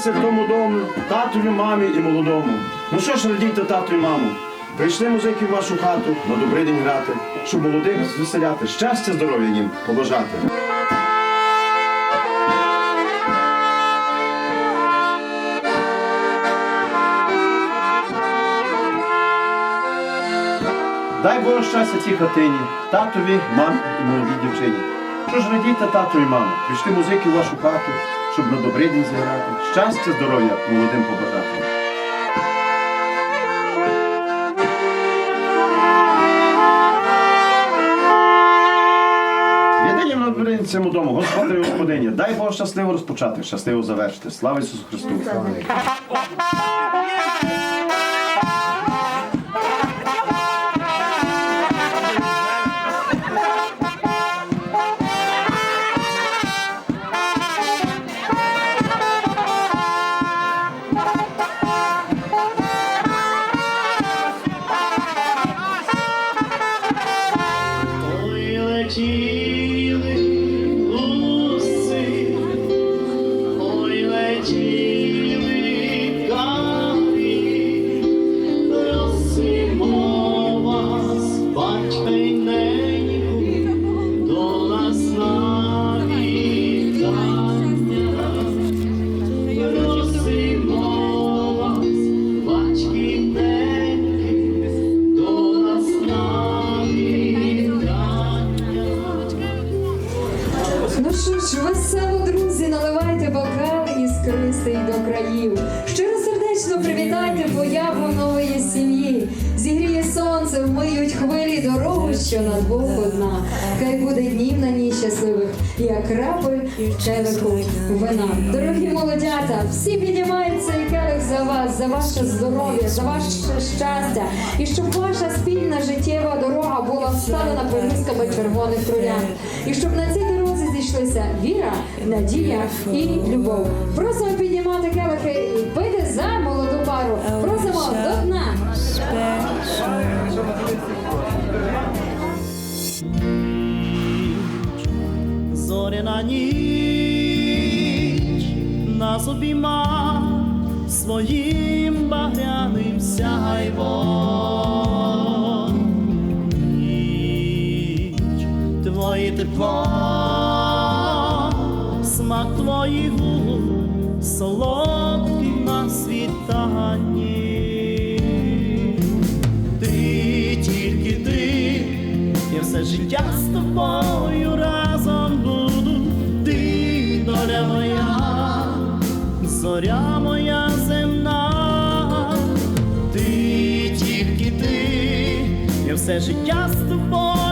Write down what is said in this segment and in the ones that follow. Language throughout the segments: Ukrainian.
Щастя тому дому, татові, мамі і молодому. Ну що ж, радійте тату і маму. Прийшли музики в вашу хату на добрий день грати, щоб молодих звеселяти, щастя, здоров'я їм побажати. Дай Боже щастя цій хатині, татові, мамі і молодій дівчині. Що ж радійте тату і маму, прийшли музики в вашу хату, щоб на добрий день зіграти, щастя, здоров'я молодим побажати. На цьому дому, Господи і Господиня, дай Бог щасливо розпочати, щасливо завершити. Слава Ісусу Христу! Що ж, весело, друзі, наливайте бокали іскристий до країв. Щиросердечно привітайте появу нової сім'ї. Зігріє сонце, вмиють хвилі дорогу, що на двох одна. Хай буде днів на ній щасливих, як крапель в келиху вина. Дорогі молодята, всі піднімають цей келих за вас, за ваше здоров'я, за ваше щастя. І щоб ваша спільна життєва дорога була вставлена полісками червоних троян. І щоб на цій дорозі зійшлися віра, надія і любов. Просимо піднімати келихи і пити за молоду пару. Просимо до дна. зоряна ніч нас обійма своїм багряним сяйвом. Ніч, твої тепло, смак твоїх губ, солодкий на світанні. Ти тільки ти, я все життя з тобою разом буду. Ти доля моя, зоря моя земна, ти тільки ти, я все життя з тобою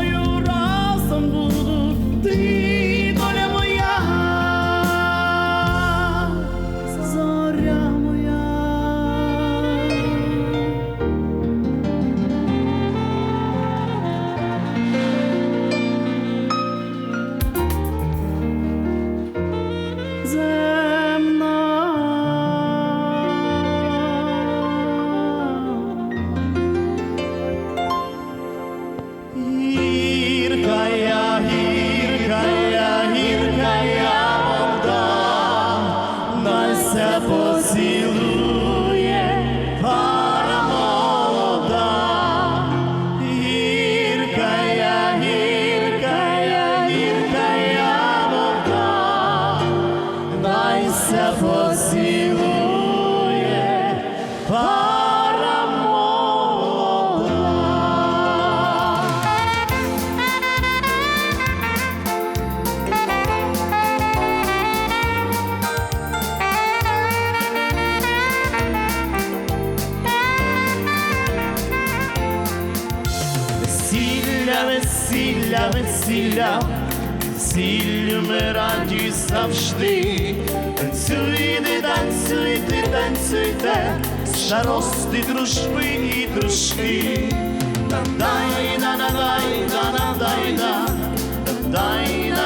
весілля, весілля, весіллю ми завжди. Танцюйте, танцюйте, танцюйте, старости, дружби і дружки. Дай на на дай на на дай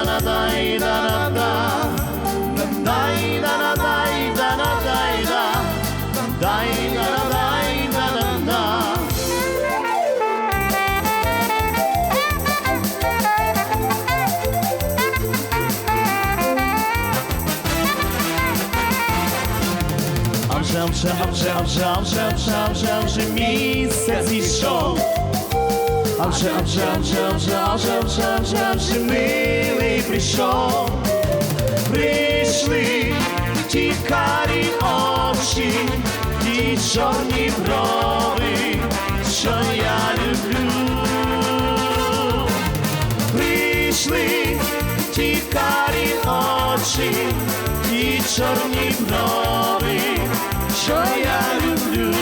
на дай на вже, вже, вже, вже, вже, вже, вже, вже місяць ішов. А вже, а вже, а вже, а вже, а вже, а вже, а вже, а вже милий прийшов. Прийшли ті карі очі, ті чорні брови, що я люблю. Прийшли ті карі очі, ті чорні брови, що я люблю.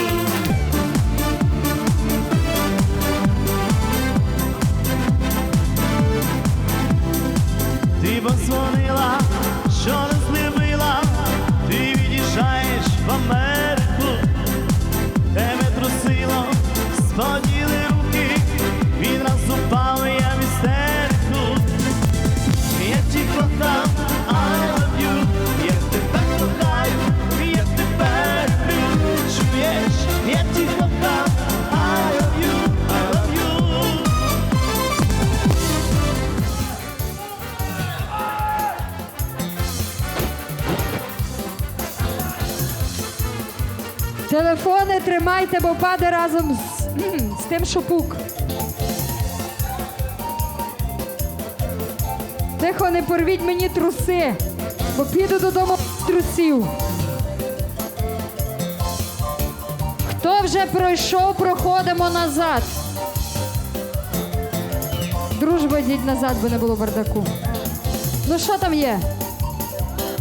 Ти позвонила, що розлюбила, ти від'їжджаєш в Америку, тебе трусило, споділи Телефони тримайте, бо паде разом з, з тим, що пук. Тихо, не порвіть мені труси, бо піду додому з трусів. Хто вже пройшов, проходимо назад. Дружба йдіть назад, бо не було бардаку. Ну що там є?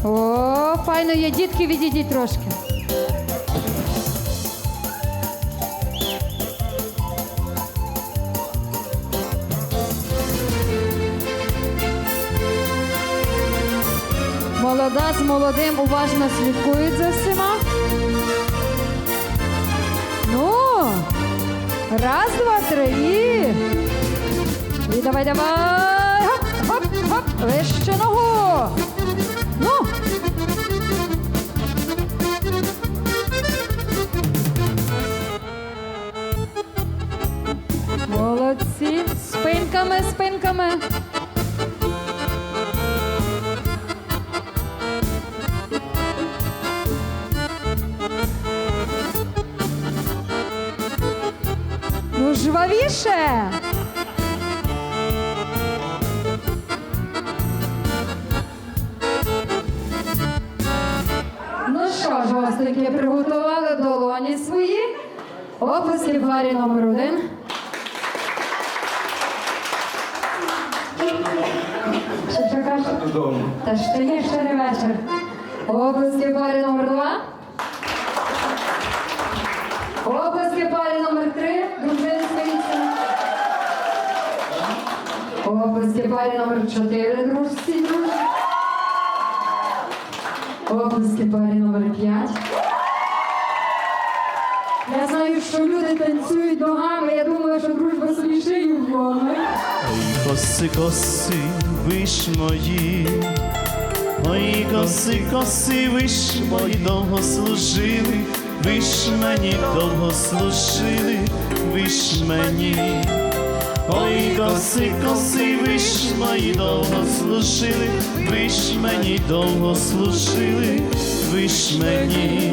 О, файно є, дітки, відійдіть трошки. Молода з молодим уважно слідкують за всіма. Ну, раз, два, три. І, давай, давай. Хоп, хоп, хоп. Вище ногу. Жвавіше. Ну що ж, гостинки, приготували долоні свої. Описки в парі номер один. Що кажеш? Та ще є ще не вечір. Описки в парі номер два. Обласки парі номер Обласки парі номер чотири. Дружці. друзі. Обласки парі номер п'ять. Я знаю, що люди танцюють ногами. Я думаю, що дружба собі шию вломить. Ой, коси, коси, ви ж мої, Ой, коси, коси, ви ж мої довго служили, ви ж мені довго служили, ви ж мені. Ой, коси, коси, ви ж мої довго служили, ви ж мені довго служили, ви ж мені.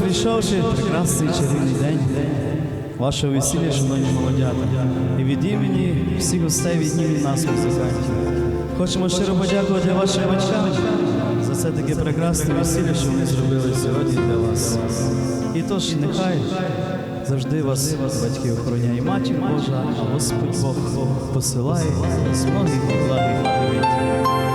Прийшовши прекрасний чарівний день, ваше весілля, шановні молодята, і від імені всіх гостей від імені нас, музикантів. Хочемо щиро подякувати вашим батькам за це таке прекрасне весілля, що вони зробили сьогодні для вас. І тож нехай завжди вас батьки охороняє матір Божа, а Господь Бог посилає з многих благих.